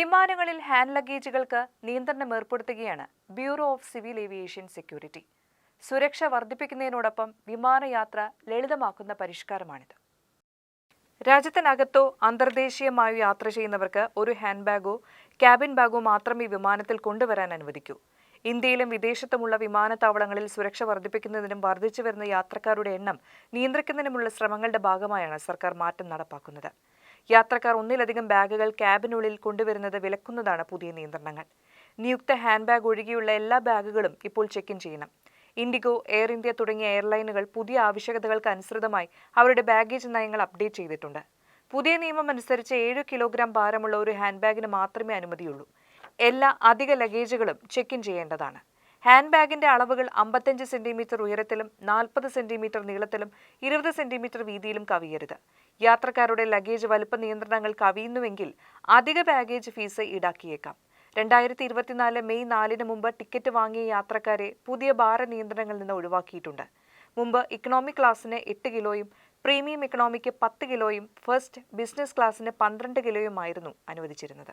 വിമാനങ്ങളിൽ ഹാൻഡ് ലഗേജുകൾക്ക് നിയന്ത്രണം ഏർപ്പെടുത്തുകയാണ് Bureau of Civil Aviation Security. സുരക്ഷ വർദ്ധിപ്പിക്കുന്നതിനോടൊപ്പം വിമാനയാത്ര ലളിതമാക്കുന്ന പരിഷ്കാരമാണിത്. രാജ്യത്തിനകത്തോ അന്തർദേശീയമായോ യാത്ര ചെയ്യുന്നവർക്ക് ഒരു ഹാൻഡ് ബാഗോ ക്യാബിൻ ബാഗോ മാത്രമേ വിമാനത്തിൽ കൊണ്ടുവരാൻ അനുവദിക്കൂ. ഇന്ത്യയിലും വിദേശത്തുമുള്ള വിമാനത്താവളങ്ങളിൽ സുരക്ഷ വർദ്ധിപ്പിക്കുന്നതിനും വർദ്ധിച്ചു വരുന്ന യാത്രക്കാരുടെ എണ്ണം നിയന്ത്രിക്കുന്നതിനുമുള്ള ശ്രമങ്ങളുടെ ഭാഗമായാണ് സർക്കാർ മാറ്റം നടപ്പാക്കുന്നത്. യാത്രക്കാർ ഒന്നിലധികം ബാഗുകൾ ക്യാബിനുള്ളിൽ കൊണ്ടുവരുന്നത് വിലക്കുന്നതാണ് പുതിയ നിയന്ത്രണങ്ങൾ. നിയുക്ത ഹാൻഡ് ബാഗ് ഒഴികെയുള്ള എല്ലാ ബാഗുകളും ഇപ്പോൾ ചെക്ക് ഇൻ ചെയ്യണം. ഇൻഡിഗോ എയർ ഇന്ത്യ തുടങ്ങിയ എയർലൈനുകൾ പുതിയ ആവശ്യകതകൾക്ക് അനുസൃതമായി അവരുടെ ബാഗേജ് നയങ്ങൾ അപ്ഡേറ്റ് ചെയ്തിട്ടുണ്ട്. പുതിയ നിയമം അനുസരിച്ച് ഏഴ് കിലോഗ്രാം ഭാരമുള്ള ഒരു ഹാൻഡ് ബാഗിന് മാത്രമേ അനുമതിയുള്ളൂ. എല്ലാ അധിക ലഗേജുകളും ചെക്ക് ഇൻ ചെയ്യേണ്ടതാണ്. ഹാൻഡ് ബാഗിന്റെ അളവുകൾ അമ്പത്തഞ്ച് സെന്റിമീറ്റർ ഉയരത്തിലും നാൽപ്പത് സെന്റിമീറ്റർ നീളത്തിലും ഇരുപത് സെന്റിമീറ്റർ വീതിയിലും കവിയരുത്. യാത്രക്കാരുടെ ലഗേജ് വലുപ്പ നിയന്ത്രണങ്ങൾ കവിയുന്നുവെങ്കിൽ അധിക ബാഗേജ് ഫീസ് ഈടാക്കിയേക്കാം. രണ്ടായിരത്തി ഇരുപത്തിനാല് മെയ് നാലിന് മുമ്പ് ടിക്കറ്റ് വാങ്ങിയ യാത്രക്കാരെ പുതിയ ഭാര നിയന്ത്രണങ്ങളിൽ നിന്ന് ഒഴിവാക്കിയിട്ടുണ്ട്. മുമ്പ് ഇക്കണോമിക് ക്ലാസ്സിന് എട്ട് കിലോയും പ്രീമിയം ഇക്കണോമിക്ക് പത്ത് കിലോയും ഫസ്റ്റ് ബിസിനസ് ക്ലാസ്സിന് പന്ത്രണ്ട് കിലോയുമായിരുന്നു അനുവദിച്ചിരുന്നത്.